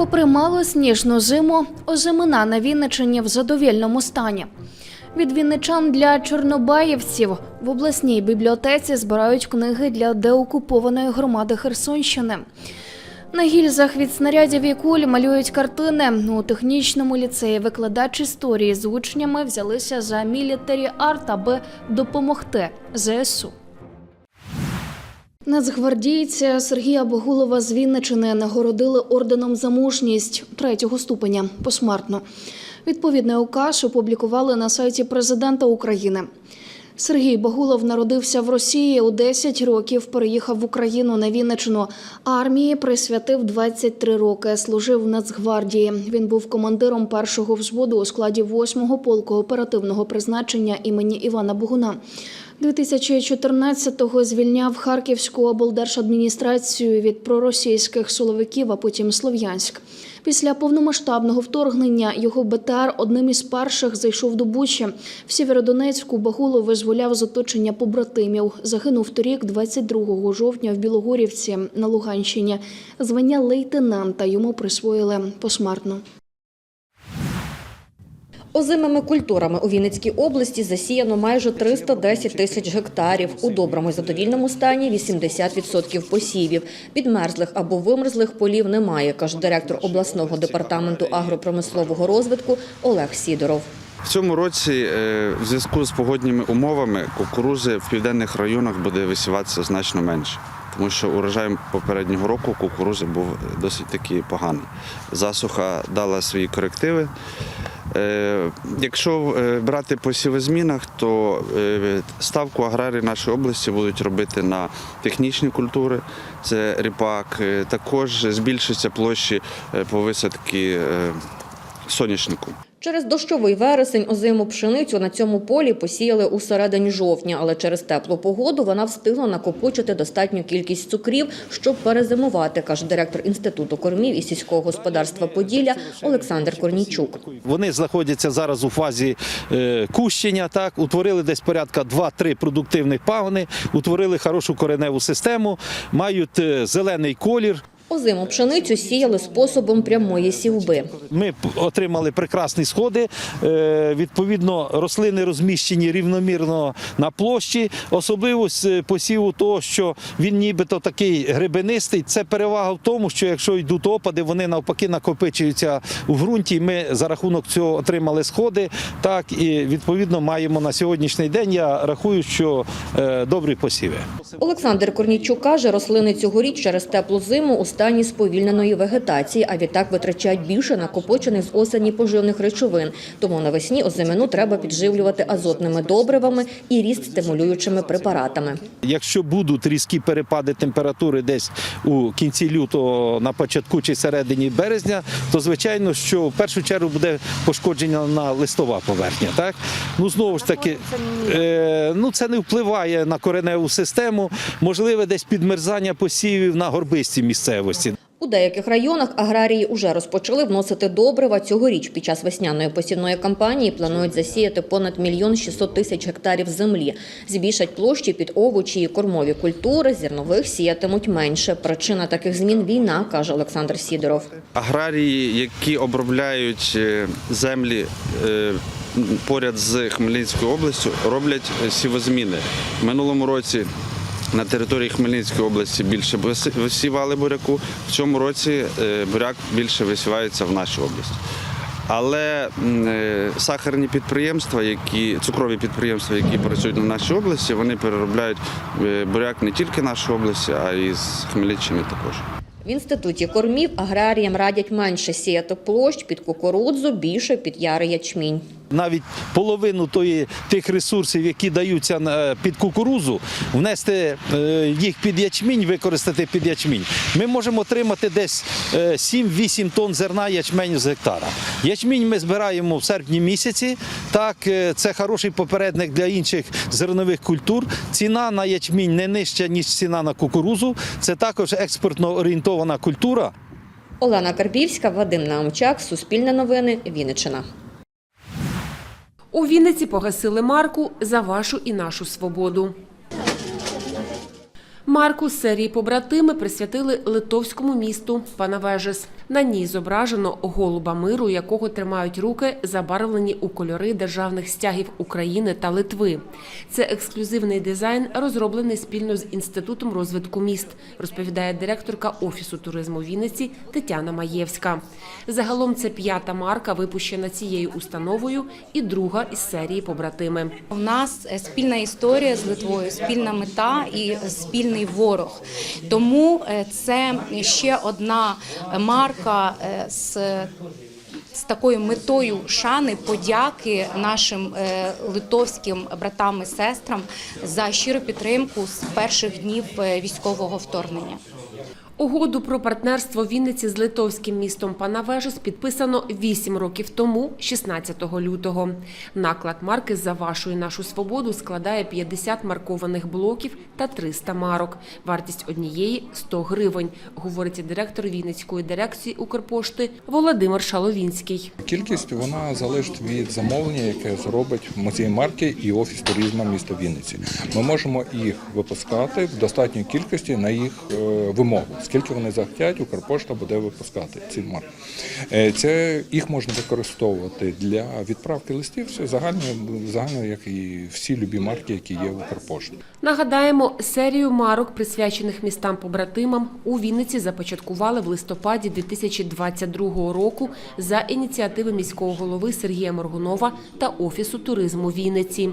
Попри мало сніжну зиму, озимина на Вінничині в задовільному стані. Від вінничан для чорнобаївців в обласній бібліотеці збирають книги для деокупованої громади Херсонщини. На гільзах від снарядів і куль малюють картини. У технічному ліцеї викладач історії з учнями взялися за мілітарі арт, аби допомогти ЗСУ. Нацгвардійця Сергія Богулова з Вінничини нагородили орденом за мужність третього ступеня посмертно. Відповідний указ опублікували на сайті президента України. Сергій Богулов народився в Росії у 10 років. Переїхав в Україну на Вінничину. Армії присвятив 23 роки. Служив в Нацгвардії. Він був командиром першого взводу у складі 8-го полку оперативного призначення імені Івана Богуна. 2014-го звільняв Харківську облдержадміністрацію від проросійських силовиків, а потім Слов'янськ. Після повномасштабного вторгнення його БТР одним із перших зайшов до Бучі. В Сєвєродонецьку Багулов визволяв з оточення побратимів. Загинув торік, 22 жовтня, в Білогорівці на Луганщині. Звання лейтенанта йому присвоїли посмертно. Озимими культурами у Вінницькій області засіяно майже 310 тисяч гектарів. У доброму і задовільному стані 80% посівів. Підмерзлих або вимерзлих полів немає, каже директор обласного департаменту агропромислового розвитку Олег Сідоров. В цьому році е, в зв'язку з погодніми умовами кукурузи в південних районах буде висіватися значно менше. Тому що урожай попереднього року кукурузи був досить таки поганий. Засуха дала свої корективи. Е, Якщо е, брати по сівозмінах, то е, ставку аграрії нашої області будуть робити на технічні культури, це ріпак. Також збільшиться площі по висадки е, соняшнику. Через дощовий вересень озиму пшеницю на цьому полі посіяли у середині жовтня, але через теплу погоду вона встигла накопичити достатню кількість цукрів, щоб перезимувати, каже директор інституту кормів і сільського господарства Поділля Олександр Корнійчук. Вони знаходяться зараз у фазі е, кущення. Так утворили десь порядка 2-3 продуктивних пагони, утворили хорошу кореневу систему, мають е, зелений колір. Озиму пшеницю сіяли способом прямої сівби. Ми отримали прекрасні сходи. Е, Відповідно, рослини розміщені рівномірно на площі. Особливість посіву того, що він нібито такий гребенистий. Це перевага в тому, що якщо йдуть опади, вони навпаки накопичуються у ґрунті. Ми за рахунок цього отримали сходи. Так і відповідно маємо на сьогоднішній день. Я рахую, що е, добрі посіви. Олександр Корнійчук каже, рослини цьогоріч через теплу зиму у стані сповільненої вегетації, а відтак витрачають більше накопичених з осені поживних речовин. Тому навесні озимину треба підживлювати азотними добривами і ріст стимулюючими препаратами. Якщо будуть різкі перепади температури десь у кінці лютого, на початку чи середині березня, то звичайно, що в першу чергу буде пошкодження на листова поверхня. Так ну знову ж таки, е, ну це не впливає на кореневу систему, можливе десь підмерзання посівів на горбистій місцевості. У деяких районах аграрії уже розпочали вносити добрива. Цьогоріч під час весняної посівної кампанії планують засіяти понад мільйон 600 тисяч гектарів землі. Збільшать площі під овочі і кормові культури, зернових сіятимуть менше. Причина таких змін – війна, каже Олександр Сідоров. Аграрії, які обробляють е, землі е, поряд з Хмельницькою областю, роблять е, сівозміни. В минулому році на території Хмельницької області більше вис- висівали буряку. В цьому році е, буряк більше висівається в нашій області. Але е, сахарні підприємства, які цукрові підприємства, які працюють на нашій області, вони переробляють е, буряк не тільки нашої області, а й з Хмельниччини також. В інституті кормів аграріям радять менше сіяти площ під кукурудзу, більше під ярий ячмінь. Навіть половину тої тих ресурсів, які даються під кукурузу, внести е, їх під ячмінь, використати під ячмінь. Ми можемо отримати десь е, 7-8 тонн зерна ячменю з гектара. Ячмінь ми збираємо в серпні місяці. Так, е, це хороший попередник для інших зернових культур. Ціна на ячмінь не нижча, ніж ціна на кукурузу. Це також експортно орієнтована культура. Олена Карбівська, Вадим Наумчак, Суспільне новини, Вінниччина. У Вінниці погасили марку за вашу і нашу свободу. Марку з серії побратими присвятили литовському місту Панавежес. На ній зображено голуба миру, якого тримають руки, забарвлені у кольори державних стягів України та Литви. Це ексклюзивний дизайн, розроблений спільно з інститутом розвитку міст, розповідає директорка офісу туризму Вінниці Тетяна Маєвська. Загалом це п'ята марка, випущена цією установою, і друга із серії побратими. У нас спільна історія з Литвою, спільна мета і спільний ворог. Тому е, це ще одна марка е, з. З такою метою шани, подяки нашим е, литовським братам і сестрам за щиру підтримку з перших днів військового вторгнення. Угоду про партнерство Вінниці з литовським містом Панавежес підписано 8 років тому, 16 лютого. Наклад марки «За вашу і нашу свободу» складає 50 маркованих блоків та 300 марок. Вартість однієї – 100 гривень, говорить директор Вінницької дирекції Укрпошти Володимир Шаловінський. Кількість вона залежить від замовлення, яке зробить музей марки і офіс туризму міста Вінниці. Ми можемо їх випускати в достатньої кількості на їх е, вимогу. Скільки вони захотять, Укрпошта буде випускати ці марки. Е, Це їх можна використовувати для відправки листів. Все загально, загально, як і всі любі марки, які є в Укрпошті. Нагадаємо, серію марок, присвячених містам-побратимам, у Вінниці започаткували в листопаді 2022 року за ініціативи міського голови Сергія Моргунова та Офісу туризму Вінниці.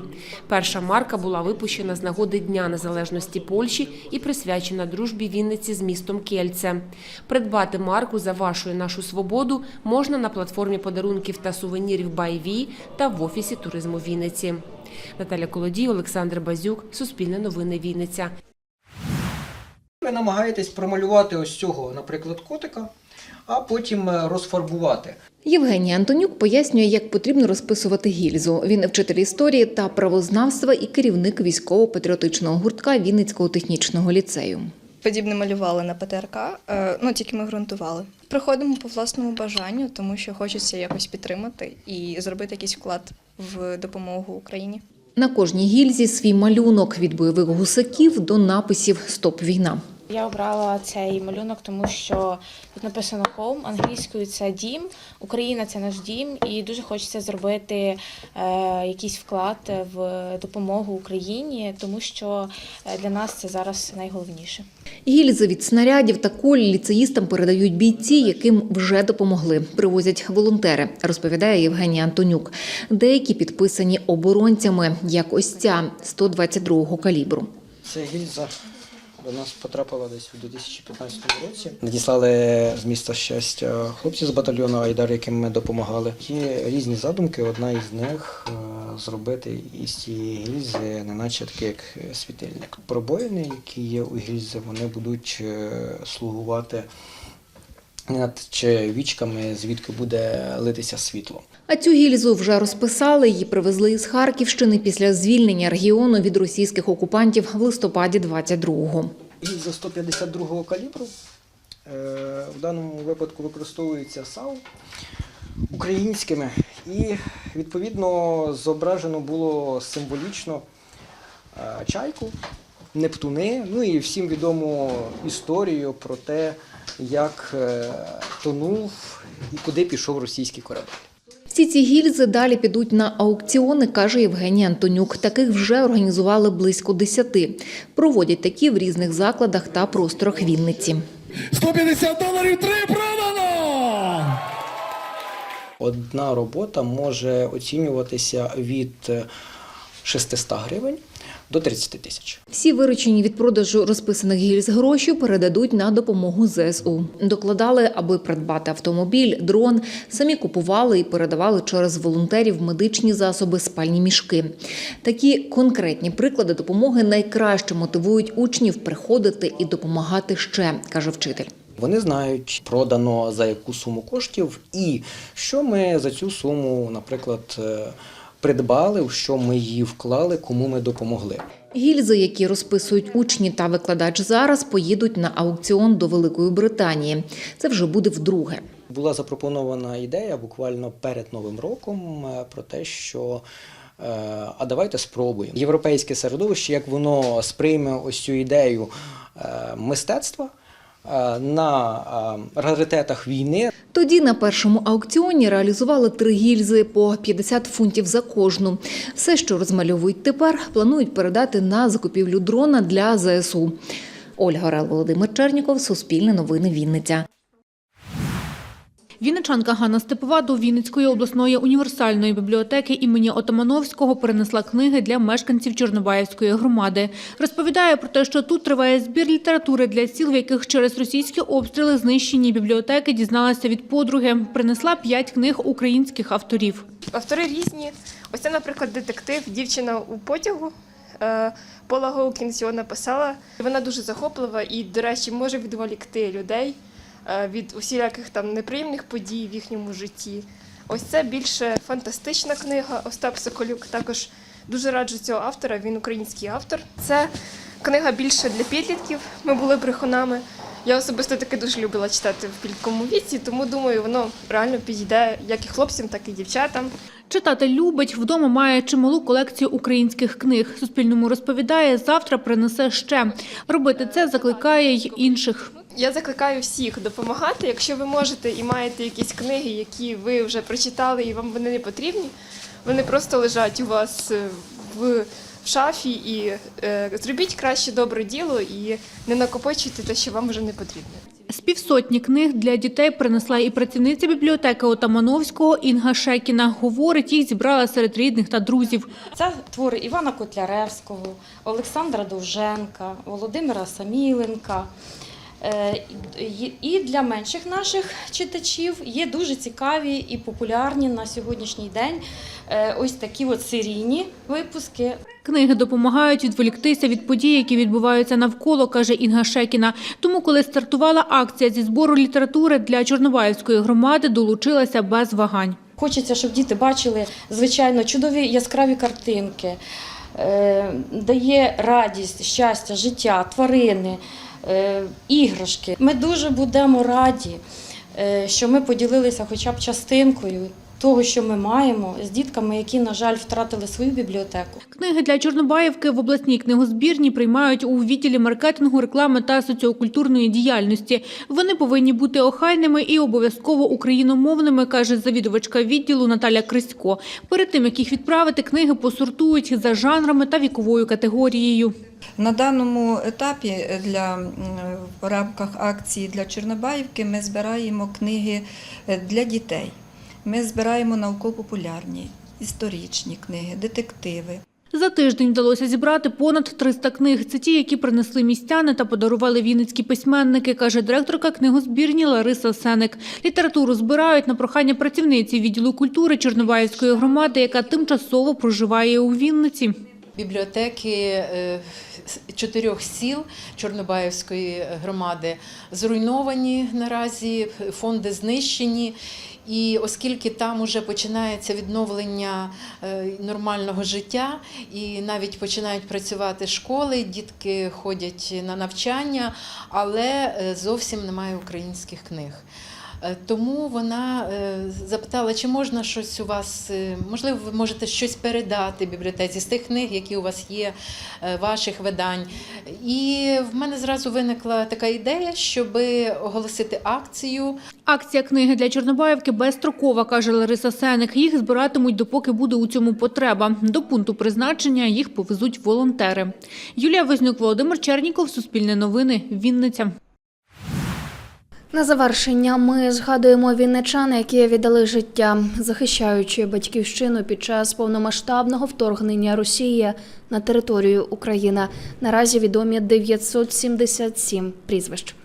Перша марка була випущена з нагоди Дня Незалежності Польщі і присвячена дружбі Вінниці з містом Кельце. Придбати марку за вашу і нашу свободу можна на платформі подарунків та сувенірів «Байві» та в Офісі туризму Вінниці. Наталя Колодій, Олександр Базюк, Суспільне новини Вінниця. Ви намагаєтесь промалювати ось цього, наприклад, котика, а потім е, розфарбувати. Євгеній Антонюк пояснює, як потрібно розписувати гільзу. Він вчитель історії та правознавства і керівник військово-патріотичного гуртка Вінницького технічного ліцею. Подібне малювали на ПТРК, е, ну тільки ми ґрунтували. Приходимо по власному бажанню, тому що хочеться якось підтримати і зробити якийсь вклад в допомогу Україні. На кожній гільзі свій малюнок від бойових гусаків до написів Стоп війна. Я обрала цей малюнок, тому що тут написано «Home», англійською це дім, Україна це наш дім, і дуже хочеться зробити е, якийсь вклад в допомогу Україні, тому що е, для нас це зараз найголовніше. Гільзи від снарядів та куль ліцеїстам передають бійці, яким вже допомогли. Привозять волонтери, розповідає Євгеній Антонюк. Деякі підписані оборонцями, як ось ця 122-го калібру. Це гільза до нас потрапила десь у 2015 році. Надіслали з міста щастя хлопці з батальйону Айдар, яким ми допомагали. Є різні задумки. Одна із них е, зробити із цієї гільзи, неначе таке як світильник. Пробоїни, які є у гільзі, вони будуть е, слугувати над чи вічками, звідки буде литися світло. А цю гільзу вже розписали. Її привезли із Харківщини після звільнення регіону від російських окупантів в листопаді 22-го. Гільза 152-го калібру. Е, В даному випадку використовується САУ українськими. І відповідно зображено було символічно е, чайку, Нептуни, ну і всім відому історію про те, як е, тонув і куди пішов російський корабель. Всі ці гільзи далі підуть на аукціони, каже Євгеній Антонюк. Таких вже організували близько десяти. Проводять такі в різних закладах та просторах Вінниці. 150 доларів три продано! Одна робота може оцінюватися від е, 600 гривень до 30 тисяч. Всі виручені від продажу розписаних гільз гроші передадуть на допомогу ЗСУ. Докладали, аби придбати автомобіль, дрон, самі купували і передавали через волонтерів медичні засоби, спальні мішки. Такі конкретні приклади допомоги найкраще мотивують учнів приходити і допомагати ще, каже вчитель. Вони знають, продано за яку суму коштів, і що ми за цю суму, наприклад, е, придбали, в що ми її вклали, кому ми допомогли. Гільзи, які розписують учні та викладач зараз, поїдуть на аукціон до Великої Британії. Це вже буде вдруге. Була запропонована ідея буквально перед Новим роком е, про те, що е, а давайте спробуємо. Європейське середовище, як воно сприйме ось цю ідею е, мистецтва, на е, раритетах війни. Тоді на першому аукціоні реалізували три гільзи по 50 фунтів за кожну. Все, що розмальовують тепер, планують передати на закупівлю дрона для ЗСУ. Ольга Орел, Володимир Черніков, Суспільне новини Вінниця. Вінничанка Ганна Степова до Вінницької обласної універсальної бібліотеки імені Отамановського перенесла книги для мешканців Чорнобаївської громади. Розповідає про те, що тут триває збір літератури для сіл, в яких через російські обстріли знищені бібліотеки дізналася від подруги. Принесла п'ять книг українських авторів. Автори різні. Ось це, наприклад, детектив Дівчина у потягу. Е, Пола Гоукінс його написала. Вона дуже захоплива і, до речі, може відволікти людей від усіляких там неприємних подій в їхньому житті. Ось це більше фантастична книга. Остап Соколюк також дуже раджу цього автора. Він український автор. Це книга більше для підлітків. Ми були брехунами. Я особисто таки дуже любила читати в підлітковому віці, тому думаю, воно реально підійде як і хлопцям, так і дівчатам. Читати любить, вдома має чималу колекцію українських книг. Суспільному розповідає, завтра принесе ще. Робити це закликає й інших. Я закликаю всіх допомагати. Якщо ви можете і маєте якісь книги, які ви вже прочитали і вам вони не потрібні, вони просто лежать у вас е, в в шафі і е, зробіть краще добре діло і не накопичуйте те, що вам вже не потрібно. З півсотні книг для дітей принесла і працівниця бібліотеки Отамановського Інга Шекіна. Говорить, їх зібрала серед рідних та друзів. Це твори Івана Котляревського, Олександра Довженка, Володимира Саміленка. Е, і- для менших наших читачів є дуже цікаві і популярні на сьогоднішній день е, ось такі от серійні випуски. Книги допомагають відволіктися від подій, які відбуваються навколо, каже Інга Шекіна. Тому, коли стартувала акція зі збору літератури для Чорнобаївської громади, долучилася без вагань. Хочеться, щоб діти бачили, звичайно, чудові яскраві картинки, е, дає радість, щастя, життя, тварини, іграшки. Ми дуже будемо раді, е, що ми поділилися хоча б частинкою того, що ми маємо з дітками, які, на жаль, втратили свою бібліотеку. Книги для Чорнобаївки в обласній книгозбірні приймають у відділі маркетингу, реклами та соціокультурної діяльності. Вони повинні бути охайними і обов'язково україномовними, каже завідувачка відділу Наталя Крисько. Перед тим як їх відправити, книги посортують за жанрами та віковою категорією. На даному етапі для в рамках акції для Чорнобаївки ми збираємо книги е, для дітей. Ми збираємо науково-популярні, історичні книги, детективи. За тиждень вдалося зібрати понад 300 книг. Це ті, які принесли містяни та подарували вінницькі письменники, каже директорка книгозбірні Лариса Сеник. Літературу збирають на прохання працівниці відділу культури Чорнобаївської громади, яка тимчасово проживає у Вінниці. Бібліотеки е, чотирьох сіл Чорнобаївської громади зруйновані наразі, фонди знищені. І оскільки там уже починається відновлення е, нормального життя, і навіть починають працювати школи, дітки ходять на навчання, але е, зовсім немає українських книг. Е, Тому вона е, запитала, чи можна щось у вас, е, можливо, ви можете щось передати бібліотеці з тих книг, які у вас є, ваших видань. І в мене зразу виникла така ідея, щоб оголосити акцію. Акція книги для Чорнобаївки безстрокова, каже Лариса Сеник. Їх збиратимуть, допоки буде у цьому потреба. До пункту призначення їх повезуть волонтери. Юлія Вознюк, Володимир Черніков, Суспільне новини, Вінниця. На завершення ми згадуємо вінничан, які віддали життя, захищаючи батьківщину під час повномасштабного вторгнення Росії на територію України. Наразі відомі 977 прізвищ.